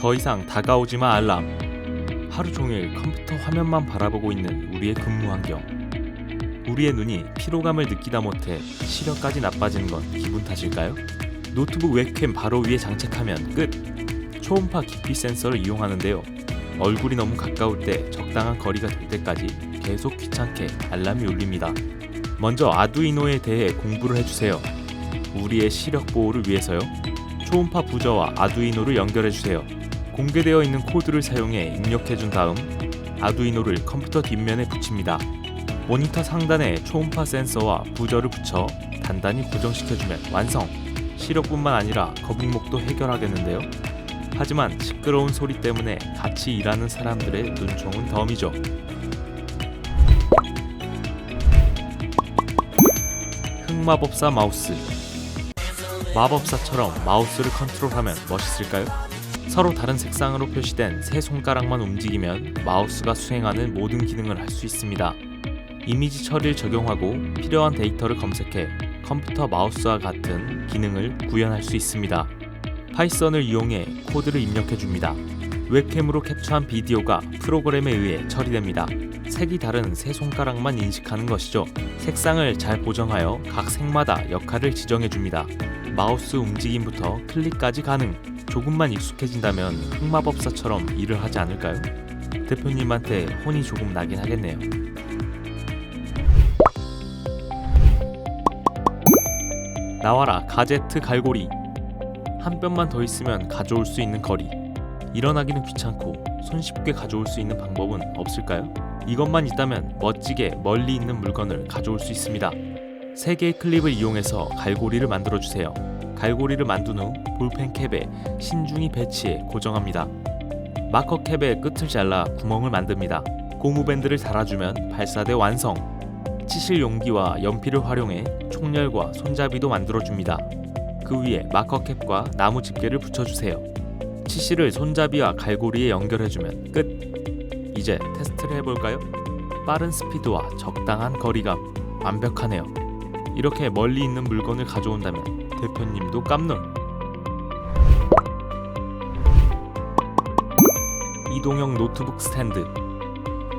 더 이상 다가오지 마 알람. 하루 종일 컴퓨터 화면만 바라보고 있는 우리의 근무 환경. 우리의 눈이 피로감을 느끼다 못해 시력까지 나빠지는 건 기분 탓일까요? 노트북 웹캠 바로 위에 장착하면 끝. 초음파 깊이 센서를 이용하는데요. 얼굴이 너무 가까울 때 적당한 거리가 될 때까지 계속 귀찮게 알람이 울립니다. 먼저 아두이노에 대해 공부를 해주세요. 우리의 시력 보호를 위해서요. 초음파 부저와 아두이노를 연결해 주세요. 공개되어 있는 코드를 사용해 입력해 준 다음 아두이노를 컴퓨터 뒷면에 붙입니다. 모니터 상단에 초음파 센서와 부저를 붙여 단단히 고정시켜 주면 완성. 시력뿐만 아니라 거북목도 해결하겠는데요. 하지만 시끄러운 소리 때문에 같이 일하는 사람들의 눈총은 덤이죠. 흑마법사 마우스 마법사처럼 마우스를 컨트롤하면 멋있을까요? 서로 다른 색상으로 표시된 세 손가락만 움직이면 마우스가 수행하는 모든 기능을 할 수 있습니다. 이미지 처리를 적용하고 필요한 데이터를 검색해 컴퓨터 마우스와 같은 기능을 구현할 수 있습니다. 파이썬을 이용해 코드를 입력해 줍니다. 웹캠으로 캡처한 비디오가 프로그램에 의해 처리됩니다. 색이 다른 세 손가락만 인식하는 것이죠. 색상을 잘 보정하여 각 색마다 역할을 지정해 줍니다. 마우스 움직임부터 클릭까지 가능. 조금만 익숙해진다면 흑마법사처럼 일을 하지 않을까요? 대표님한테 혼이 조금 나긴 하겠네요. 나와라 가제트 갈고리 한 뼘만 더 있으면 가져올 수 있는 거리 일어나기는 귀찮고 손쉽게 가져올 수 있는 방법은 없을까요? 이것만 있다면 멋지게 멀리 있는 물건을 가져올 수 있습니다. 세 개의 클립을 이용해서 갈고리를 만들어 주세요. 갈고리를 만든 후 볼펜 캡에 신중히 배치해 고정합니다. 마커 캡의 끝을 잘라 구멍을 만듭니다. 고무 밴드를 달아주면 발사대 완성. 치실 용기와 연필을 활용해 총열과 손잡이도 만들어 줍니다. 그 위에 마커 캡과 나무 집게를 붙여주세요. 치실을 손잡이와 갈고리에 연결해주면 끝. 이제 테스트를 해볼까요? 빠른 스피드와 적당한 거리감 완벽하네요. 이렇게 멀리 있는 물건을 가져온다면 대표님도 깜놀. 이동형 노트북 스탠드.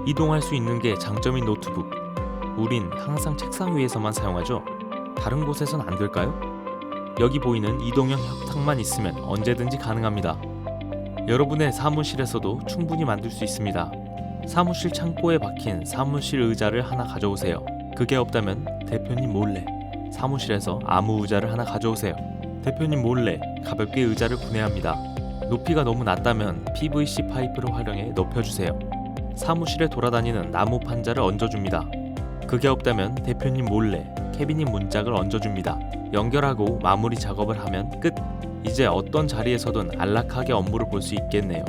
이동할 수 있는 게 장점인 노트북. 우린 항상 책상 위에서만 사용하죠. 다른 곳에선 안 될까요? 여기 보이는 이동형 협탁만 있으면 언제든지 가능합니다. 여러분의 사무실에서도 충분히 만들 수 있습니다. 사무실 창고에 박힌 사무실 의자를 하나 가져오세요. 그게 없다면 대표님 몰래 사무실에서 아무 의자를 하나 가져오세요. 대표님 몰래 가볍게 의자를 분해합니다. 높이가 너무 낮다면 PVC 파이프를 활용해 높여주세요. 사무실에 돌아다니는 나무 판자를 얹어줍니다. 그게 없다면 대표님 몰래 캐비닛 문짝을 얹어줍니다. 연결하고 마무리 작업을 하면 끝. 이제 어떤 자리에서든 안락하게 업무를 볼 수 있겠네요.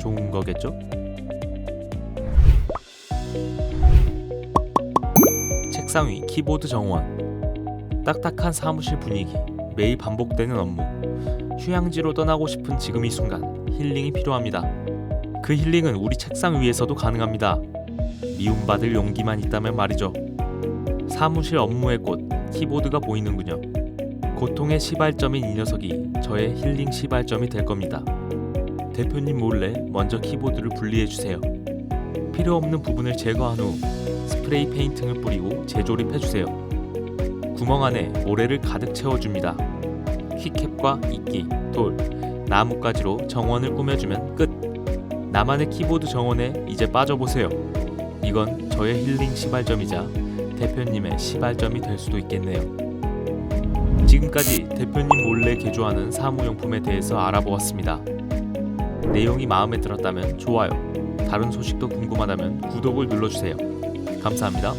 좋은 거겠죠? 책상 위 키보드 정원. 딱딱한 사무실 분위기, 매일 반복되는 업무. 휴양지로 떠나고 싶은 지금 이 순간 힐링이 필요합니다. 그 힐링은 우리 책상 위에서도 가능합니다. 미움받을 용기만 있다면 말이죠. 사무실 업무의 꽃, 키보드가 보이는군요. 고통의 시발점인 이 녀석이 저의 힐링 시발점이 될 겁니다. 대표님 몰래 먼저 키보드를 분리해 주세요. 필요 없는 부분을 제거한 후 스프레이 페인팅을 뿌리고 재조립해 주세요. 구멍 안에 모래를 가득 채워줍니다. 키캡과 이끼, 돌, 나뭇가지로 정원을 꾸며주면 끝. 나만의 키보드 정원에 이제 빠져보세요. 이건 저의 힐링 시발점이자 대표님의 시발점이 될 수도 있겠네요. 지금까지 대표님 몰래 개조하는 사무용품에 대해서 알아보았습니다. 내용이 마음에 들었다면 좋아요, 다른 소식도 궁금하다면 구독을 눌러주세요. 감사합니다.